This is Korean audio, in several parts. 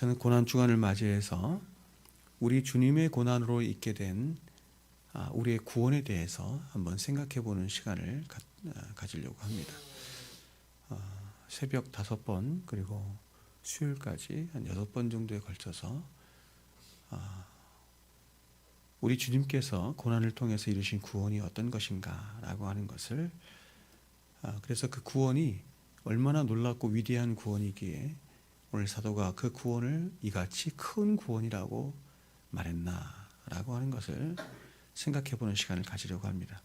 저는 고난 주간을 맞이해서 우리 주님의 고난으로 있게 된 아, 우리의 구원에 대해서 한번 생각해 보는 시간을 가, 아, 지려고 합니다. 아, 새벽 다섯 번 그리고 수요일까지 한 여섯 번 정도에 걸쳐서 아, 우리 주님께서 고난을 통해서 이루신 구원이 어떤 것인가라고 하는 것을 아, 그래서 그 구원이 얼마나 놀랍고 위대한 구원이기에 오늘 사도가 그 구원을 이같이 큰 구원이라고 말했나라고 하는 것을 생각해 보는 시간을 가지려고 합니다.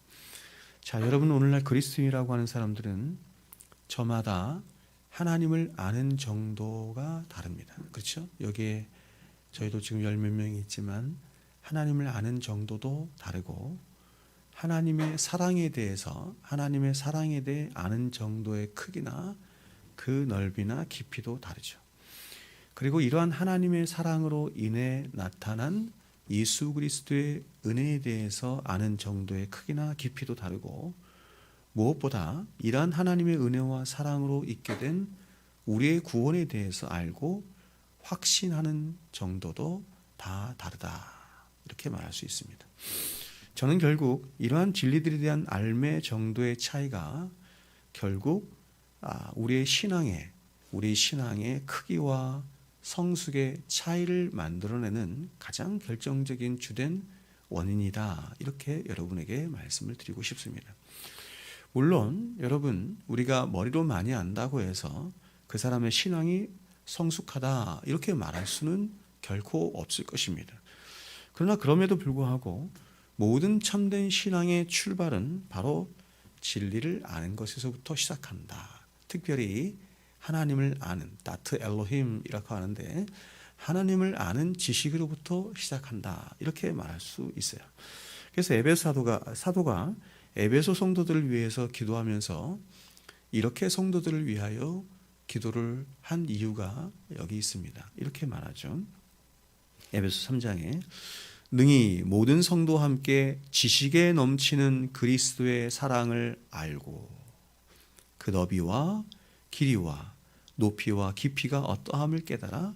자, 여러분 오늘날 그리스도인이라고 하는 사람들은 저마다 하나님을 아는 정도가 다릅니다. 그렇죠? 여기에 저희도 지금 열 몇 명이 있지만 하나님을 아는 정도도 다르고 하나님의 사랑에 대해서 하나님의 사랑에 대해 아는 정도의 크기나 그 넓이나 깊이도 다르죠. 그리고 이러한 하나님의 사랑으로 인해 나타난 예수 그리스도의 은혜에 대해서 아는 정도의 크기나 깊이도 다르고 무엇보다 이러한 하나님의 은혜와 사랑으로 있게 된 우리의 구원에 대해서 알고 확신하는 정도도 다 다르다. 이렇게 말할 수 있습니다. 저는 결국 이러한 진리들에 대한 알매 정도의 차이가 결국 아, 우리의 신앙의 우리 신앙의 크기와 성숙의 차이를 만들어내는 가장 결정적인 주된 원인이다. 이렇게 여러분에게 말씀을 드리고 싶습니다. 물론 여러분 우리가 머리로 많이 안다고 해서 그 사람의 신앙이 성숙하다 이렇게 말할 수는 결코 없을 것입니다. 그러나 그럼에도 불구하고 모든 참된 신앙의 출발은 바로 진리를 아는 것에서부터 시작한다. 특별히 하나님을 아는 다트 엘로힘이라고 하는데 하나님을 아는 지식으로부터 시작한다. 이렇게 말할 수 있어요. 그래서 에베소 사도가 사도가 에베소 성도들을 위해서 기도하면서 이렇게 성도들을 위하여 기도를 한 이유가 여기 있습니다. 이렇게 말하죠. 에베소 3장에 능히 모든 성도와 함께 지식에 넘치는 그리스도의 사랑을 알고 그 너비와 길이와 높이와 깊이가 어떠함을 깨달아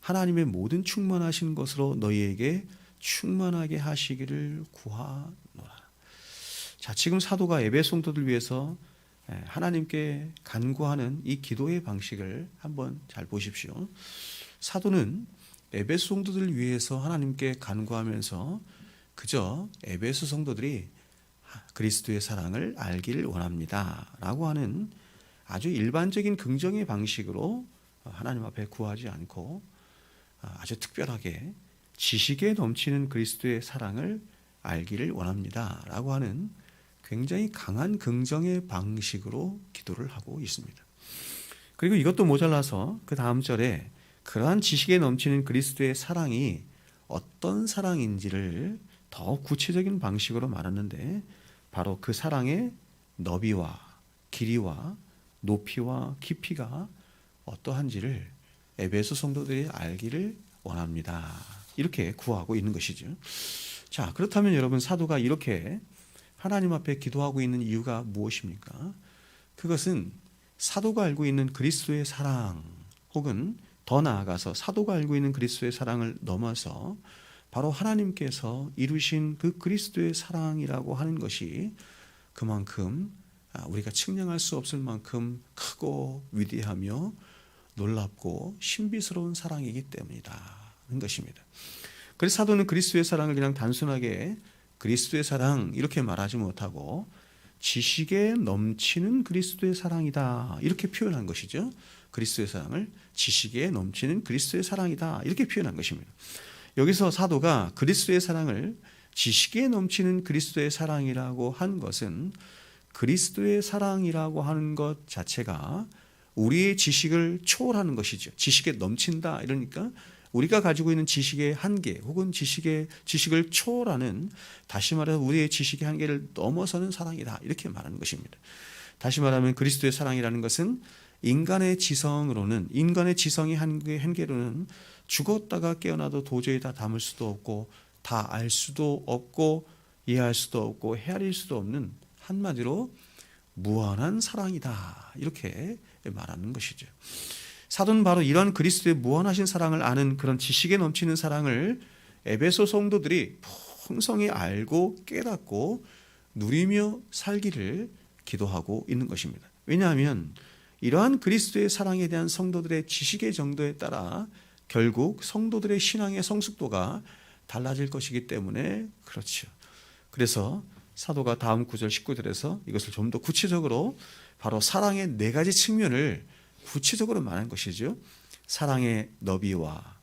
하나님의 모든 충만하신 것으로 너희에게 충만하게 하시기를 구하노라. 자, 지금 사도가 에베소 성도들 위해서 예, 하나님께 간구하는 이 기도의 방식을 한번 잘 보십시오. 사도는 에베소 성도들을 위해서 하나님께 간구하면서 그저 에베소 성도들이 그리스도의 사랑을 알기를 원합니다라고 하는 아주 일반적인 긍정의 방식으로 하나님 앞에 구하지 않고 아주 특별하게 지식에 넘치는 그리스도의 사랑을 알기를 원합니다 라고 하는 굉장히 강한 긍정의 방식으로 기도를 하고 있습니다. 그리고 이것도 모자라서 그 다음 절에 그러한 지식에 넘치는 그리스도의 사랑이 어떤 사랑인지를 더 구체적인 방식으로 말하는데 바로 그 사랑의 너비와 길이와 높이와 깊이가 어떠한지를 에베소 성도들이 알기를 원합니다. 이렇게 구하고 있는 것이죠. 자, 그렇다면 여러분 사도가 이렇게 하나님 앞에 기도하고 있는 이유가 무엇입니까? 그것은 사도가 알고 있는 그리스도의 사랑 혹은 더 나아가서 사도가 알고 있는 그리스도의 사랑을 넘어서 바로 하나님께서 이루신 그 그리스도의 사랑이라고 하는 것이 그만큼 아, 우리가 측량할 수 없을 만큼 크고 위대하며 놀랍고 신비스러운 사랑이기 때문이다. 는 것입니다. 그래서 사도는 그리스도의 사랑을 그냥 단순하게 그리스도의 사랑 이렇게 말하지 못하고 지식에 넘치는 그리스도의 사랑이다 이렇게 표현한 것이죠. 그리스도의 사랑을 지식에 넘치는 그리스도의 사랑이다 이렇게 표현한 것입니다. 여기서 사도가 그리스도의 사랑을 지식에 넘치는 그리스도의 사랑이라고 한 것은 그리스도의 사랑이라고 하는 것 자체가 우리의 지식을 초월하는 것이죠. 지식에 넘친다 이러니까 우리가 가지고 있는 지식의 한계 혹은 지식의 지식을 초월하는 다시 말해서 우리의 지식의 한계를 넘어서는 사랑이다 이렇게 말하는 것입니다. 다시 말하면 그리스도의 사랑이라는 것은 인간의 지성으로는 인간의 지성의 한계, 한계로는 죽었다가 깨어나도 도저히 다 담을 수도 없고 다 알 수도 없고 이해할 수도 없고 헤아릴 수도 없는 한마디로 무한한 사랑이다 이렇게 말하는 것이죠. 사도는 바로 이러한 그리스도의 무한하신 사랑을 아는 그런 지식에 넘치는 사랑을 에베소 성도들이 풍성히 알고 깨닫고 누리며 살기를 기도하고 있는 것입니다. 왜냐하면 이러한 그리스도의 사랑에 대한 성도들의 지식의 정도에 따라 결국 성도들의 신앙의 성숙도가 달라질 것이기 때문에 그렇죠. 그래서 사도가 다음 구절 19절에서 이것을 좀 더 구체적으로 바로 사랑의 네 가지 측면을 구체적으로 말한 것이죠. 사랑의 너비와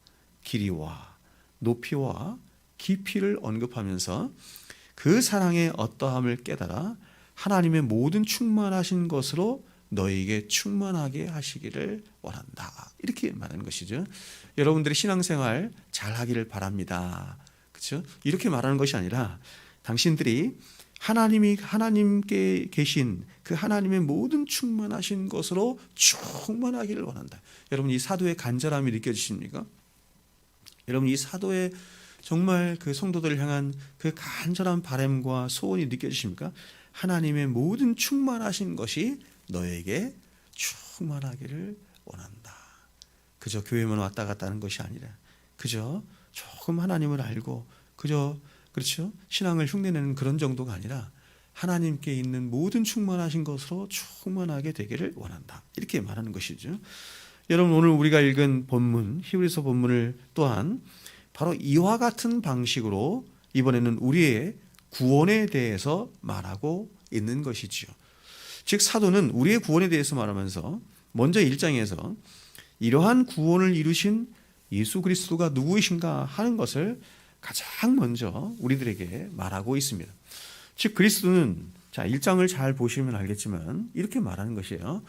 길이와 높이와 깊이를 언급하면서 그 사랑의 어떠함을 깨달아 하나님의 모든 충만하신 것으로 너에게 충만하게 하시기를 원한다. 이렇게 말하는 것이죠. 여러분들의 신앙생활 잘 하기를 바랍니다. 그렇죠? 이렇게 말하는 것이 아니라 당신들이 하나님이 하나님께 계신 그 하나님의 모든 충만하신 것으로 충만하기를 원한다. 여러분 이 사도의 간절함이 느껴지십니까? 여러분 이 사도의 정말 그 성도들을 향한 그 간절한 바램과 소원이 느껴지십니까? 하나님의 모든 충만하신 것이 너에게 충만하기를 원한다. 그저 교회만 왔다 갔다 하는 것이 아니라 그저 조금 하나님을 알고 그저 그렇죠? 신앙을 흉내내는 그런 정도가 아니라 하나님께 있는 모든 충만하신 것으로 충만하게 되기를 원한다. 이렇게 말하는 것이죠. 여러분 오늘 우리가 읽은 본문 히브리서 본문을 또한 바로 이와 같은 방식으로 이번에는 우리의 구원에 대해서 말하고 있는 것이지요. 즉 사도는 우리의 구원에 대해서 말하면서 먼저 1장에서 이러한 구원을 이루신 예수 그리스도가 누구이신가 하는 것을 가장 먼저 우리들에게 말하고 있습니다. 즉 그리스도는 자 1장을 잘 보시면 알겠지만 이렇게 말하는 것이에요.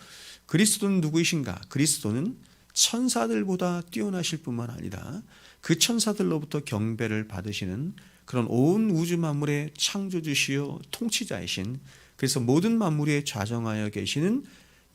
그리스도는 누구이신가? 그리스도는 천사들보다 뛰어나실 뿐만 아니라 그 천사들로부터 경배를 받으시는 그런 온 우주 만물의 창조주시요 통치자이신 그래서 모든 만물에 좌정하여 계시는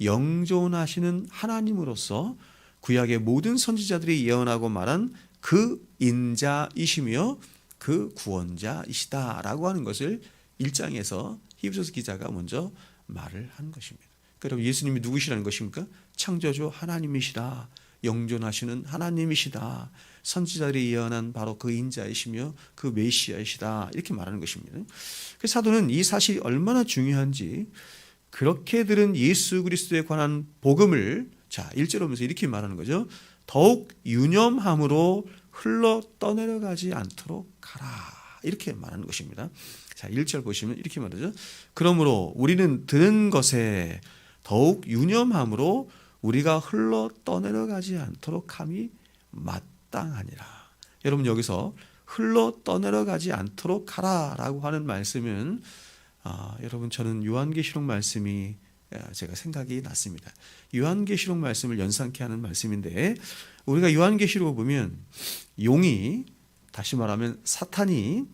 영존하시는 하나님으로서 구약의 모든 선지자들이 예언하고 말한 그 인자이시며 그 구원자이시다라고 하는 것을 1장에서 히브리서 기자가 먼저 말을 한 것입니다. 그럼 예수님이 누구시라는 것입니까? 창조주 하나님이시다. 영존하시는 하나님이시다. 선지자들이 예언한 바로 그 인자이시며 그 메시아이시다. 이렇게 말하는 것입니다. 그 사도는 이 사실이 얼마나 중요한지 그렇게 들은 예수 그리스도에 관한 복음을 자, 일절로 면서 이렇게 말하는 거죠. 더욱 유념함으로 흘러 떠내려가지 않도록 가라. 이렇게 말하는 것입니다. 자, 1절 보시면 이렇게 말하죠. 그러므로 우리는 들은 것에 더욱 유념함으로 우리가 흘러 떠내려가지 않도록 함이 마땅하니라. 여러분 여기서 흘러 떠내려가지 않도록 하라라고 하는 말씀은 아, 여러분 저는 요한계시록 말씀이 아, 제가 생각이 났습니다. 요한계시록 말씀을 연상케 하는 말씀인데 우리가 요한계시록을 보면 용이 다시 말하면 사탄이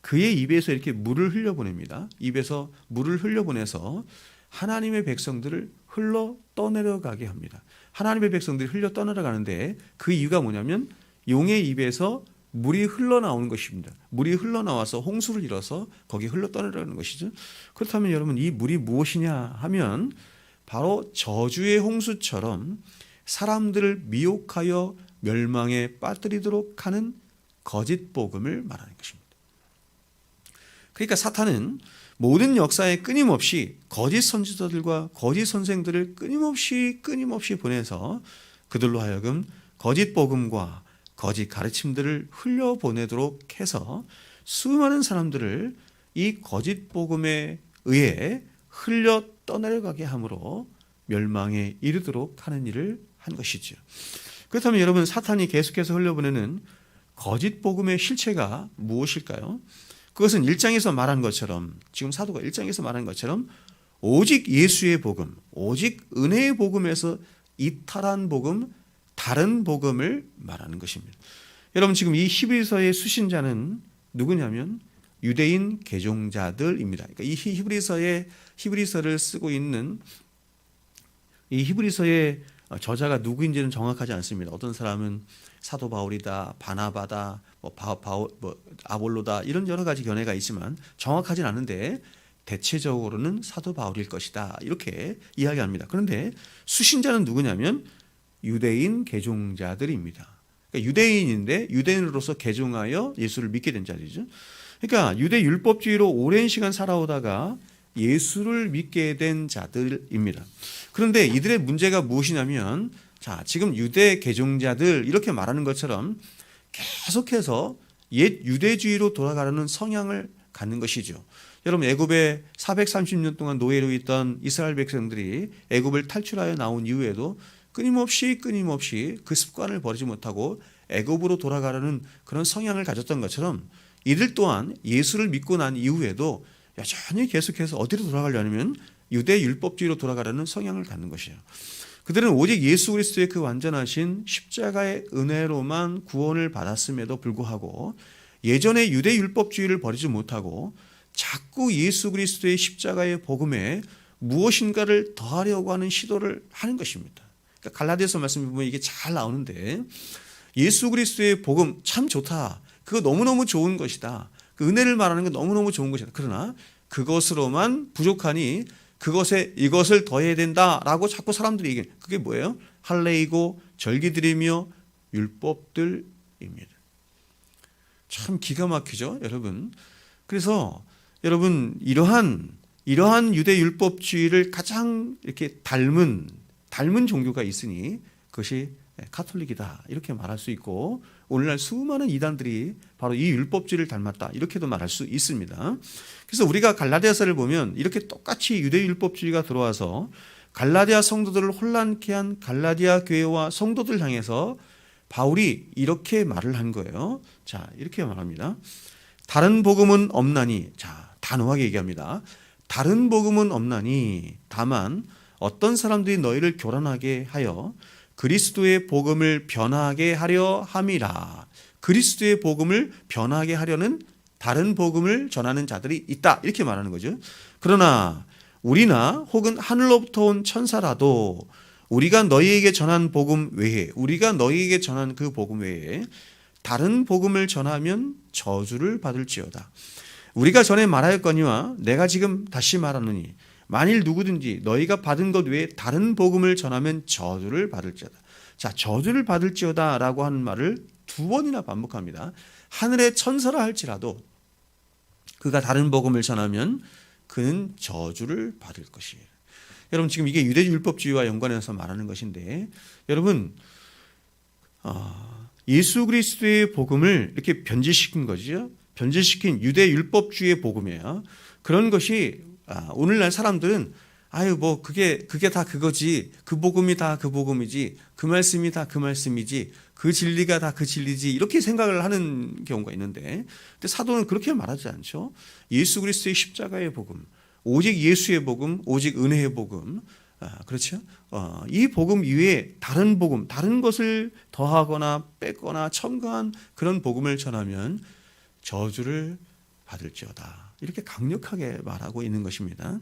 그의 입에서 이렇게 물을 흘려보냅니다. 입에서 물을 흘려보내서 하나님의 백성들을 흘러 떠내려가게 합니다. 하나님의 백성들이 흘려 떠내려가는데 그 이유가 뭐냐면 용의 입에서 물이 흘러나오는 것입니다. 물이 흘러나와서 홍수를 일어서 거기에 흘러 떠내려가는 것이죠. 그렇다면 여러분 이 물이 무엇이냐 하면 바로 저주의 홍수처럼 사람들을 미혹하여 멸망에 빠뜨리도록 하는 거짓 복음을 말하는 것입니다. 그러니까 사탄은 모든 역사에 끊임없이 거짓 선지자들과 거짓 선생들을 끊임없이 끊임없이 보내서 그들로 하여금 거짓 복음과 거짓 가르침들을 흘려 보내도록 해서 수많은 사람들을 이 거짓 복음에 의해 흘려 떠내려가게 함으로 멸망에 이르도록 하는 일을 한 것이죠. 그렇다면 여러분 사탄이 계속해서 흘려보내는 거짓 복음의 실체가 무엇일까요? 그것은 1장에서 말한 것처럼 지금 사도가 1장에서 말한 것처럼 오직 예수의 복음, 오직 은혜의 복음에서 이탈한 복음, 다른 복음을 말하는 것입니다. 여러분 지금 이 히브리서의 수신자는 누구냐면 유대인 개종자들입니다. 그러니까 이 히브리서의 히브리서를 쓰고 있는 이 히브리서의 저자가 누구인지는 정확하지 않습니다. 어떤 사람은 사도 바울이다, 바나바다, 뭐, 바, 바, 뭐 아볼로다 이런 여러 가지 견해가 있지만 정확하진 않은데 대체적으로는 사도 바울일 것이다 이렇게 이야기합니다. 그런데 수신자는 누구냐면 유대인 개종자들입니다. 그러니까 유대인인데 유대인으로서 개종하여 예수를 믿게 된 자들이죠. 그러니까 유대 율법주의로 오랜 시간 살아오다가 예수를 믿게 된 자들입니다. 그런데 이들의 문제가 무엇이냐면 자, 지금 유대 개종자들 이렇게 말하는 것처럼 계속해서 옛 유대주의로 돌아가려는 성향을 갖는 것이죠. 여러분 애굽에 430년 동안 노예로 있던 이스라엘 백성들이 애굽을 탈출하여 나온 이후에도 끊임없이 끊임없이 그 습관을 버리지 못하고 애굽으로 돌아가려는 그런 성향을 가졌던 것처럼 이들 또한 예수를 믿고 난 이후에도 여전히 계속해서 어디로 돌아가려면 유대 율법주의로 돌아가려는 성향을 갖는 것이에요. 그들은 오직 예수 그리스도의 그 완전하신 십자가의 은혜로만 구원을 받았음에도 불구하고 예전의 유대 율법주의를 버리지 못하고 자꾸 예수 그리스도의 십자가의 복음에 무엇인가를 더하려고 하는 시도를 하는 것입니다. 그러니까 갈라디아서 말씀 보면 이게 잘 나오는데 예수 그리스도의 복음 참 좋다. 그거 너무너무 좋은 것이다. 그 은혜를 말하는 게 너무너무 좋은 것이다. 그러나 그것으로만 부족하니 그것에 이것을 더해야 된다라고 자꾸 사람들이 얘기해. 그게 뭐예요? 할례이고 절기드리며 율법들입니다. 참 기가 막히죠, 여러분. 그래서 여러분 이러한 이러한 유대 율법주의를 가장 이렇게 닮은 닮은 종교가 있으니 그것이 카톨릭이다 이렇게 말할 수 있고 오늘날 수많은 이단들이 바로 이 율법주의를 닮았다 이렇게도 말할 수 있습니다. 그래서 우리가 갈라디아서를 보면 이렇게 똑같이 유대 율법주의가 들어와서 갈라디아 성도들을 혼란케 한 갈라디아 교회와 성도들 향해서 바울이 이렇게 말을 한 거예요. 자, 이렇게 말합니다. 다른 복음은 없나니 자, 단호하게 얘기합니다. 다른 복음은 없나니 다만 어떤 사람들이 너희를 교란하게 하여 그리스도의 복음을 변하게 하려 함이라. 그리스도의 복음을 변하게 하려는 다른 복음을 전하는 자들이 있다. 이렇게 말하는 거죠. 그러나 우리나 혹은 하늘로부터 온 천사라도 우리가 너희에게 전한 복음 외에 우리가 너희에게 전한 그 복음 외에 다른 복음을 전하면 저주를 받을지어다. 우리가 전에 말하였거니와 내가 지금 다시 말하노니 만일 누구든지 너희가 받은 것 외에 다른 복음을 전하면 저주를 받을지어다. 자, 저주를 받을지어다라고 하는 말을 두 번이나 반복합니다. 하늘의 천사라 할지라도 그가 다른 복음을 전하면 그는 저주를 받을 것이에요. 여러분 지금 이게 유대 율법주의와 연관해서 말하는 것인데 여러분 어, 예수 그리스도의 복음을 이렇게 변질시킨 거죠. 변질시킨 유대 율법주의의 복음이에요. 그런 것이 아, 오늘날 사람들은 아유 뭐 그게 그게 다 그거지. 그 복음이 다 그 복음이지. 그 말씀이 다 그 말씀이지. 그 진리가 다 그 진리지. 이렇게 생각을 하는 경우가 있는데. 근데 사도는 그렇게 말하지 않죠. 예수 그리스도의 십자가의 복음 오직 예수의 복음 오직 은혜의 복음. 아, 그렇죠? 어, 이 복음 이외에 다른 복음 다른 것을 더하거나 뺏거나 첨가한 그런 복음을 전하면 저주를 받을지어다 이렇게 강력하게 말하고 있는 것입니다.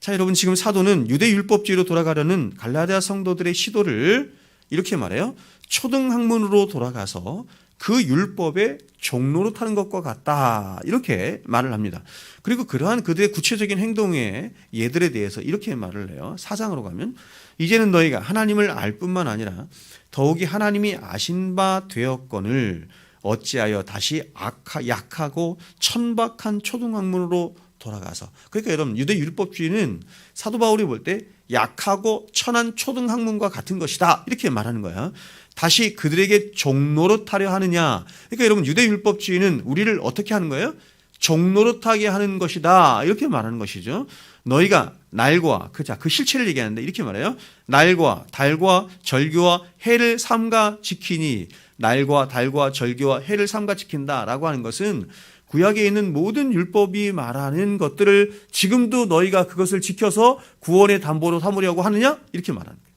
자, 여러분 지금 사도는 유대 율법주의로 돌아가려는 갈라디아 성도들의 시도를 이렇게 말해요. 초등 학문으로 돌아가서 그 율법의 종로로 타는 것과 같다. 이렇게 말을 합니다. 그리고 그러한 그들의 구체적인 행동의 예들에 대해서 이렇게 말을 해요. 사장으로 가면 이제는 너희가 하나님을 알 뿐만 아니라 더욱이 하나님이 아신 바 되었건을 어찌하여 다시 악하, 약하고 천박한 초등학문으로 돌아가서 그러니까 여러분 유대 율법주의는 사도 바울이 볼 때 약하고 천한 초등학문과 같은 것이다 이렇게 말하는 거야. 다시 그들에게 종로로 타려 하느냐. 그러니까 여러분 유대 율법주의는 우리를 어떻게 하는 거예요? 종로로 타게 하는 것이다 이렇게 말하는 것이죠. 너희가 날과 그자 그 실체를 얘기하는데 이렇게 말해요. 날과 달과 절교와 해를 삼가 지키니 날과 달과 절기와 해를 삼가 지킨다라고 하는 것은 구약에 있는 모든 율법이 말하는 것들을 지금도 너희가 그것을 지켜서 구원의 담보로 삼으려고 하느냐? 이렇게 말하는 거예요.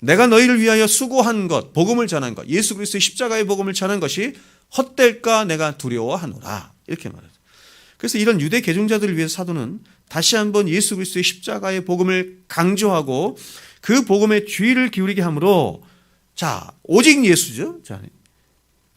내가 너희를 위하여 수고한 것, 복음을 전한 것, 예수 그리스도의 십자가의 복음을 전한 것이 헛될까 내가 두려워하노라. 이렇게 말하죠. 그래서 이런 유대 개종자들을 위해서 사도는 다시 한번 예수 그리스도의 십자가의 복음을 강조하고 그 복음에 주의를 기울이게 하므로 자, 오직 예수죠. 자,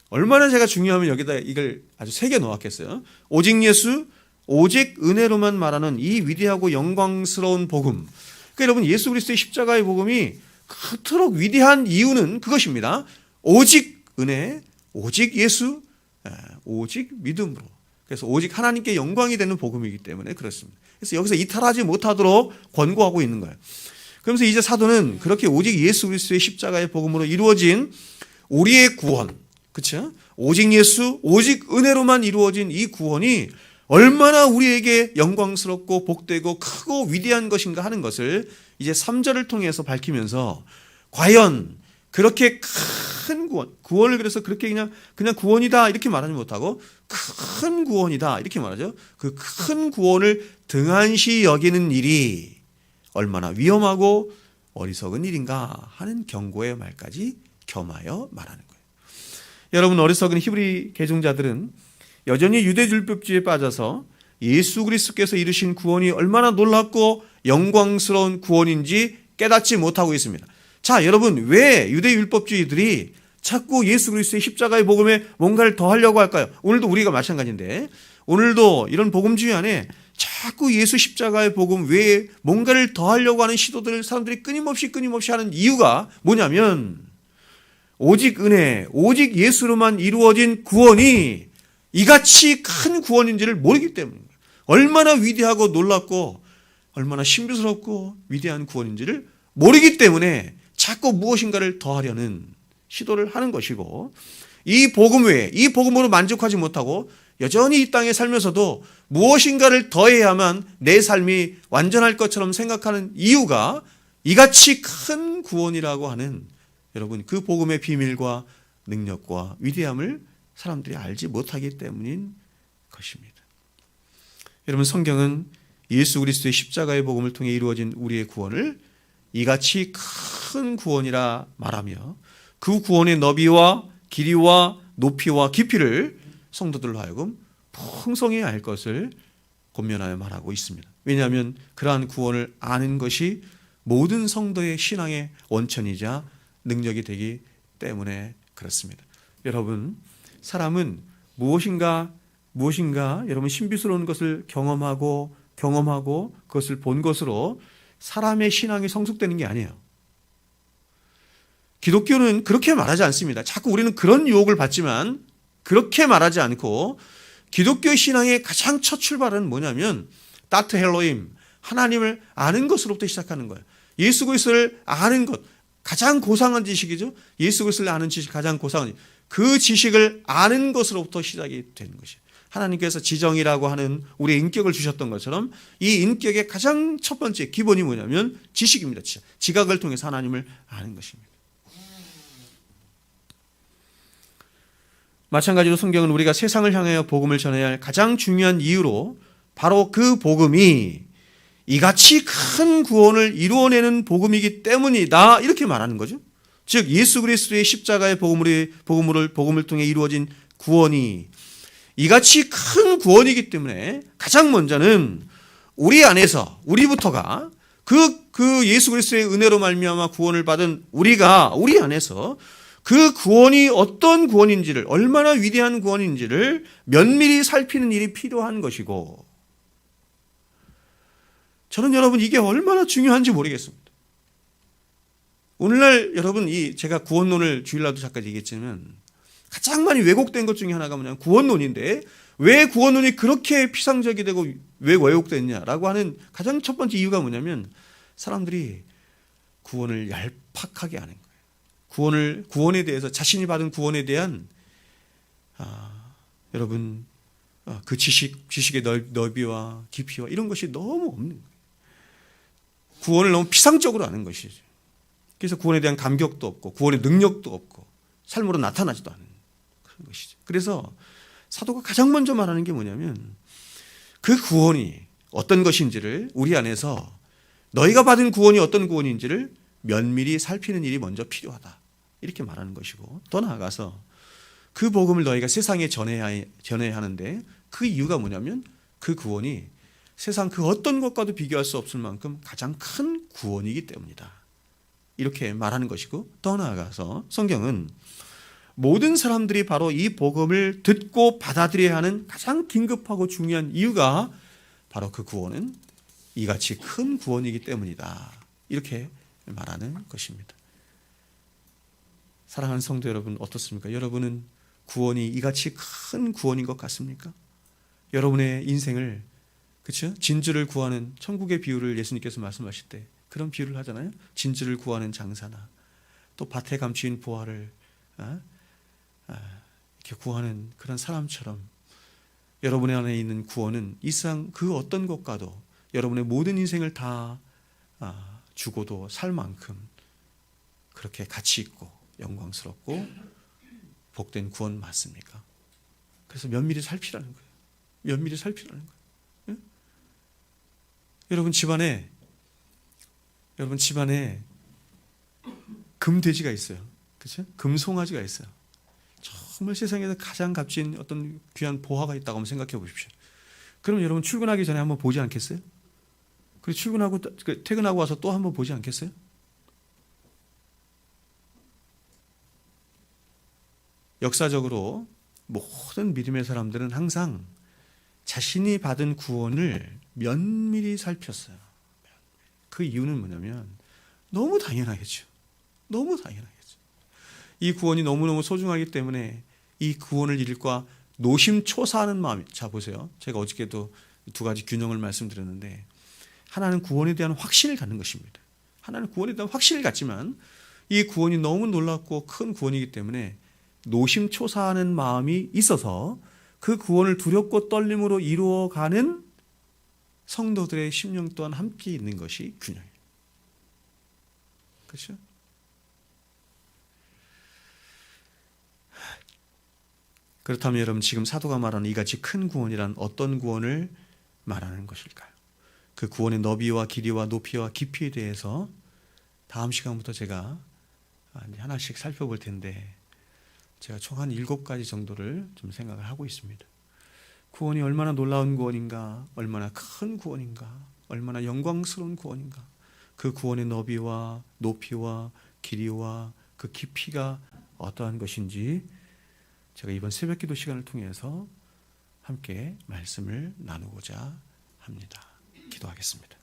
얼마나 제가 중요하면 여기다 이걸 아주 새겨 놓았겠어요. 오직 예수, 오직 은혜로만 말하는 이 위대하고 영광스러운 복음. 그러니까 여러분 예수 그리스도의 십자가의 복음이 그토록 위대한 이유는 그것입니다. 오직 은혜, 오직 예수, 에, 오직 믿음으로. 그래서 오직 하나님께 영광이 되는 복음이기 때문에 그렇습니다. 그래서 여기서 이탈하지 못하도록 권고하고 있는 거예요. 그러면서 이제 사도는 그렇게 오직 예수 그리스도의 십자가의 복음으로 이루어진 우리의 구원, 그렇죠? 오직 예수, 오직 은혜로만 이루어진 이 구원이 얼마나 우리에게 영광스럽고 복되고 크고 위대한 것인가 하는 것을 이제 3절을 통해서 밝히면서 과연 그렇게 큰 구원, 구원을 그래서 그렇게 그냥 그냥 구원이다 이렇게 말하지 못하고 큰 구원이다 이렇게 말하죠. 그 큰 구원을 등한시 여기는 일이 얼마나 위험하고 어리석은 일인가 하는 경고의 말까지 겸하여 말하는 거예요. 여러분 어리석은 히브리 개종자들은 여전히 유대 율법주의에 빠져서 예수 그리스도께서 이루신 구원이 얼마나 놀랍고 영광스러운 구원인지 깨닫지 못하고 있습니다. 자, 여러분 왜 유대 율법주의들이 자꾸 예수 그리스도의 십자가의 복음에 뭔가를 더 하려고 할까요? 오늘도 우리가 마찬가지인데 오늘도 이런 복음주의 안에 자꾸 예수 십자가의 복음 외에 뭔가를 더 하려고 하는 시도들을 사람들이 끊임없이 끊임없이 하는 이유가 뭐냐면 오직 은혜, 오직 예수로만 이루어진 구원이 이같이 큰 구원인지를 모르기 때문입니다. 얼마나 위대하고 놀랍고 얼마나 신비스럽고 위대한 구원인지를 모르기 때문에 자꾸 무엇인가를 더하려는 시도를 하는 것이고 이 복음 외에 이 복음으로 만족하지 못하고 여전히 이 땅에 살면서도 무엇인가를 더해야만 내 삶이 완전할 것처럼 생각하는 이유가 이같이 큰 구원이라고 하는 여러분 그 복음의 비밀과 능력과 위대함을 사람들이 알지 못하기 때문인 것입니다. 여러분 성경은 예수 그리스도의 십자가의 복음을 통해 이루어진 우리의 구원을 이같이 큰 구원이라 말하며 그 구원의 너비와 길이와 높이와 깊이를 성도들로 하여금 풍성히 알 것을 권면하여 말하고 있습니다. 왜냐하면 그러한 구원을 아는 것이 모든 성도의 신앙의 원천이자 능력이 되기 때문에 그렇습니다. 여러분, 사람은 무엇인가 무엇인가 여러분 신비스러운 것을 경험하고 경험하고 그것을 본 것으로 사람의 신앙이 성숙되는 게 아니에요. 기독교는 그렇게 말하지 않습니다. 자꾸 우리는 그런 유혹을 받지만 그렇게 말하지 않고 기독교 신앙의 가장 첫 출발은 뭐냐면 따트 헬로임 하나님을 아는 것으로부터 시작하는 거예요. 예수 그리스도를 아는 것 가장 고상한 지식이죠. 예수 그리스도를 아는 지식 가장 고상한 그 지식을 아는 것으로부터 시작이 되는 것이에요. 하나님께서 지정이라고 하는 우리의 인격을 주셨던 것처럼 이 인격의 가장 첫 번째 기본이 뭐냐면 지식입니다. 지각을 통해서 하나님을 아는 것입니다. 마찬가지로 성경은 우리가 세상을 향하여 복음을 전해야 할 가장 중요한 이유로 바로 그 복음이 이같이 큰 구원을 이루어내는 복음이기 때문이다 이렇게 말하는 거죠. 즉 예수 그리스도의 십자가의 복음으로 복음을 복음을 통해 이루어진 구원이 이같이 큰 구원이기 때문에 가장 먼저는 우리 안에서 우리부터가 그, 그 예수 그리스도의 은혜로 말미암아 구원을 받은 우리가 우리 안에서 그 구원이 어떤 구원인지를 얼마나 위대한 구원인지를 면밀히 살피는 일이 필요한 것이고 저는 여러분 이게 얼마나 중요한지 모르겠습니다. 오늘날 여러분 이 제가 구원론을 주일날도 잠깐 얘기했지만 가장 많이 왜곡된 것 중에 하나가 뭐냐면 구원론인데 왜 구원론이 그렇게 피상적이 되고 왜 왜곡됐냐라고 하는 가장 첫 번째 이유가 뭐냐면 사람들이 구원을 얄팍하게 하는 거예요. 구원을 구원에 대해서 자신이 받은 구원에 대한 아, 여러분 아, 그 지식 지식의 넓 이와 깊이와 이런 것이 너무 없는 거예요. 구원을 너무 피상적으로 아는 것이죠. 그래서 구원에 대한 감격도 없고 구원의 능력도 없고 삶으로 나타나지도 않는 그런 것이죠. 그래서 사도가 가장 먼저 말하는 게 뭐냐면 그 구원이 어떤 것인지를 우리 안에서 너희가 받은 구원이 어떤 구원인지를 면밀히 살피는 일이 먼저 필요하다. 이렇게 말하는 것이고 더 나아가서 그 복음을 너희가 세상에 전해야, 전해야 하는데 그 이유가 뭐냐면 그 구원이 세상 그 어떤 것과도 비교할 수 없을 만큼 가장 큰 구원이기 때문이다. 이렇게 말하는 것이고 더 나아가서 성경은 모든 사람들이 바로 이 복음을 듣고 받아들여야 하는 가장 긴급하고 중요한 이유가 바로 그 구원은 이같이 큰 구원이기 때문이다. 이렇게 말하는 것입니다. 사랑하는 성도 여러분 어떻습니까? 여러분은 구원이 이같이 큰 구원인 것 같습니까? 여러분의 인생을 그렇죠? 진주를 구하는 천국의 비유를 예수님께서 말씀하실 때 그런 비유를 하잖아요. 진주를 구하는 장사나 또 밭에 감추인 보화를 아, 아, 이렇게 구하는 그런 사람처럼 여러분의 안에 있는 구원은 이 세상 그 어떤 것과도 여러분의 모든 인생을 다 아, 주고도 살 만큼 그렇게 가치 있고 영광스럽고 복된 구원 맞습니까? 그래서 면밀히 살피라는 거예요. 면밀히 살피라는 거예요. 예? 여러분 집안에 여러분 집안에 금돼지가 있어요. 그렇죠? 금송아지가 있어요. 정말 세상에서 가장 값진 어떤 귀한 보화가 있다고 한번 생각해 보십시오. 그럼 여러분 출근하기 전에 한번 보지 않겠어요? 그리고 출근하고 또- 그 퇴근하고 와서 또 한번 보지 않겠어요? 역사적으로 모든 믿음의 사람들은 항상 자신이 받은 구원을 면밀히 살폈어요. 그 이유는 뭐냐면 너무 당연하겠죠. 너무 당연하겠죠. 이 구원이 너무너무 소중하기 때문에 이 구원을 일과 노심초사하는 마음이 자 보세요. 제가 어저께도 두 가지 균형을 말씀드렸는데 하나는 구원에 대한 확신을 갖는 것입니다. 하나는 구원에 대한 확신을 갖지만 이 구원이 너무 놀랍고 큰 구원이기 때문에 노심초사하는 마음이 있어서 그 구원을 두렵고 떨림으로 이루어가는 성도들의 심령 또한 함께 있는 것이 균형이에요. 그렇죠? 그렇다면 여러분 지금 사도가 말하는 이같이 큰 구원이란 어떤 구원을 말하는 것일까요? 그 구원의 너비와 길이와 높이와 깊이에 대해서 다음 시간부터 제가 하나씩 살펴볼 텐데 제가 총 한 일곱 가지 정도를 좀 생각을 하고 있습니다. 구원이 얼마나 놀라운 구원인가, 얼마나 큰 구원인가, 얼마나 영광스러운 구원인가. 그 구원의 너비와 높이와 길이와 그 깊이가 어떠한 것인지 제가 이번 새벽 기도 시간을 통해서 함께 말씀을 나누고자 합니다. 기도하겠습니다.